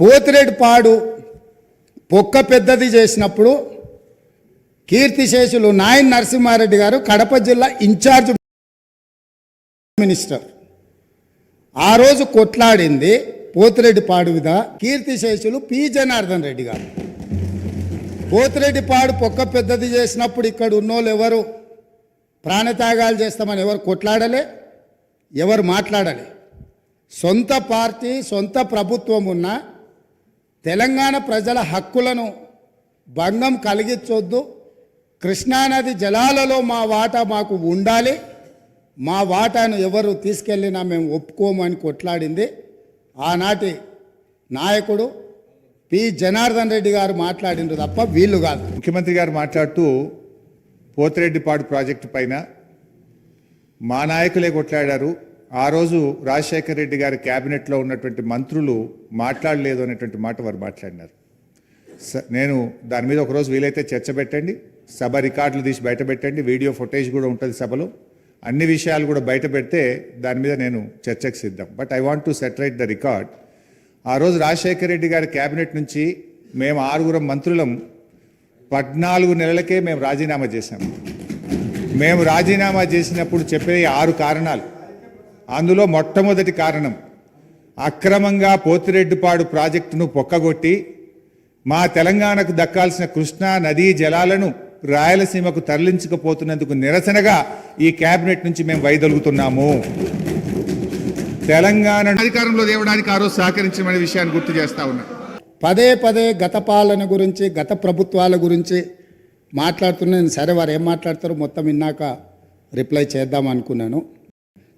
పోతిరెడ్డి పాడు పొక్క పెద్దది చేసినప్పుడు కీర్తిశేషులు నాయన్ నరసింహారెడ్డి గారు కడప జిల్లా ఇన్ఛార్జ్ మినిస్టర్. ఆ రోజు కొట్లాడింది పోతిరెడ్డి పాడు మీద కీర్తిశేషులు పి జనార్దన్ రెడ్డి గారు. పోతిరెడ్డి పాడు పొక్క పెద్దది చేసినప్పుడు ఇక్కడ ఉన్నోళ్ళు ఎవరు? ప్రాణత్యాగాలు చేస్తామని ఎవరు కొట్లాడలే? ఎవరు మాట్లాడలే? సొంత పార్టీ సొంత ప్రభుత్వం ఉన్న తెలంగాణ ప్రజల హక్కులను భంగం కలిగించొద్దు. కృష్ణానది జలాలలో మా వాటా మాకు ఉండాలి. మా వాటాను ఎవరు తీసుకెళ్ళినా మేము ఒప్పుకోమని కొట్లాడింది. ఆనాటి నాయకుడు పి. జనార్దన్ రెడ్డి గారు మాట్లాడిండ్రు తప్ప వీళ్ళు కాదు. ముఖ్యమంత్రి గారు మాట్లాడుతూ పోతిరెడ్డిపాడు ప్రాజెక్టు పైన మా నాయకులే కొట్లాడారు. ఆ రోజు రాజశేఖర రెడ్డి గారి క్యాబినెట్లో ఉన్నటువంటి మంత్రులు మాట్లాడలేదు అనేటువంటి మాట వారు మాట్లాడినారు. స- నేను దాని మీద ఒకరోజు వీలైతే చర్చ పెట్టండి సభ రికార్డులు తీసి బయట పెట్టండి వీడియో ఫుటేజ్ కూడా ఉంటుంది సభలో. అన్ని విషయాలు కూడా బయట పెడితే దాని మీద నేను చర్చకు సిద్ధం. But I want to set right the record. ఆ రోజు రాజశేఖర రెడ్డి గారి క్యాబినెట్ నుంచి మేము ఆరుగురం మంత్రులం పద్నాలుగు నెలలకే మేము రాజీనామా చేశాము మేము రాజీనామా చేసినప్పుడు చెప్పే ఆరు కారణాలు. అందులో మొట్టమొదటి కారణం అక్రమంగా పోతిరెడ్డిపాడు ప్రాజెక్టును పొక్కగొట్టి మా తెలంగాణకు దక్కాల్సిన కృష్ణా నదీ జలాలను రాయలసీమకు తరలించకపోతున్నందుకు నిరసనగా ఈ కేబినెట్ నుంచి మేము వైదొలుగుతున్నాము. తెలంగాణ అధికారంలో తేవడానికి ఆ రోజు సహకరించమనే విషయాన్ని గుర్తు చేస్తా ఉన్నా. పదే పదే గత పాలన గురించి గత ప్రభుత్వాల గురించి మాట్లాడుతున్నాను సరే వారు ఏం మాట్లాడతారో మొత్తం విన్నాక రిప్లై చేద్దాం అనుకున్నాను.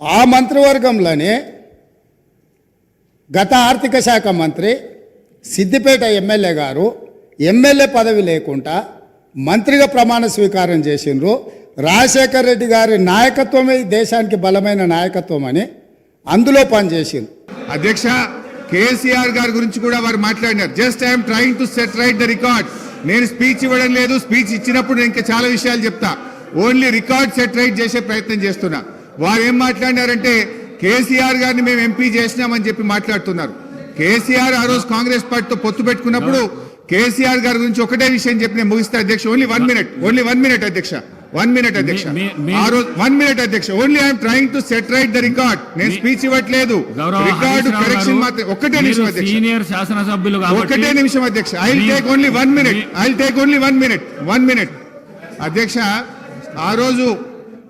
ఆ మంత్రివర్గంలోనే గత ఆర్థిక శాఖ మంత్రి సిద్దిపేట ఎమ్మెల్యే గారు ఎమ్మెల్యే పదవి లేకుండా మంత్రిగా ప్రమాణ స్వీకారం చేసిండ్రు. రాజశేఖర రెడ్డి గారి నాయకత్వమే దేశానికి బలమైన నాయకత్వం అని అందులో పనిచేసింది అధ్యక్ష కేసీఆర్ గారి గురించి కూడా వారు మాట్లాడినారు. Just I'm trying to set right the record నేను స్పీచ్ ఇవ్వడం లేదు స్పీచ్ ఇచ్చినప్పుడు నేను ఇంకా చాలా విషయాలు చెప్తా. ఓన్లీ రికార్డ్ సెట్ రైట్ చేసే ప్రయత్నం చేస్తున్నా. వారు ఏం మాట్లాడినారంటే కేసీఆర్ గారిని మేము ఎంపీ చేసినామని చెప్పి మాట్లాడుతున్నారు. కేసీఆర్ ఆ రోజు కాంగ్రెస్ పార్టీతో పొత్తు పెట్టుకున్నప్పుడు కేసీఆర్ గారి గురించి ఒకటే విషయం చెప్పి నేను ముగిస్తా అధ్యక్ష. Only one minute only one minute అధ్యక్ష. వన్ మినిట్ అధ్యక్ష. ఆ రోజు వన్ మినిట్ అధ్యక్ష. Only I'm trying to set right the record నేను స్పీచ్ ఇవ్వట్లేదు. రికార్డు కరెక్షన్ మాత్రం ఒక్కటే మీరు నిమిషం అధ్యక్ష. సీనియర్ శాసనసభ్యులు ఒకటే నిమిషం అధ్యక్ష. I take only one minute I take only one minute one minute అధ్యక్ష ఆ రోజు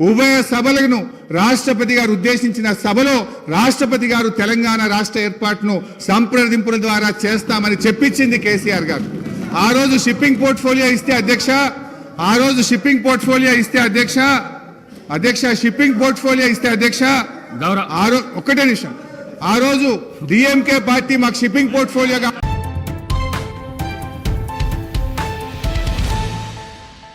ఉభయ సభలను రాష్ట్రపతి గారు ఉద్దేశించిన సభలో రాష్ట్రపతి గారు తెలంగాణ రాష్ట్ర ఏర్పాటును సంప్రదింపుల ద్వారా చేస్తామని చెప్పించింది కేసీఆర్ గారు. ఆ రోజు షిప్పింగ్ పోర్ట్ఫోలియో ఇస్తే అధ్యక్ష ఆ రోజు షిప్పింగ్ పోర్ట్ఫోలియో ఇస్తే అధ్యక్ష అధ్యక్ష షిప్పింగ్ పోర్ట్ఫోలియో ఇస్తే అధ్యక్ష గౌరవ ఆ రోజు ఒక్కటే నిమిషం. ఆ రోజు డిఎంకే పార్టీ మాకు షిప్పింగ్ పోర్ట్ఫోలియోగా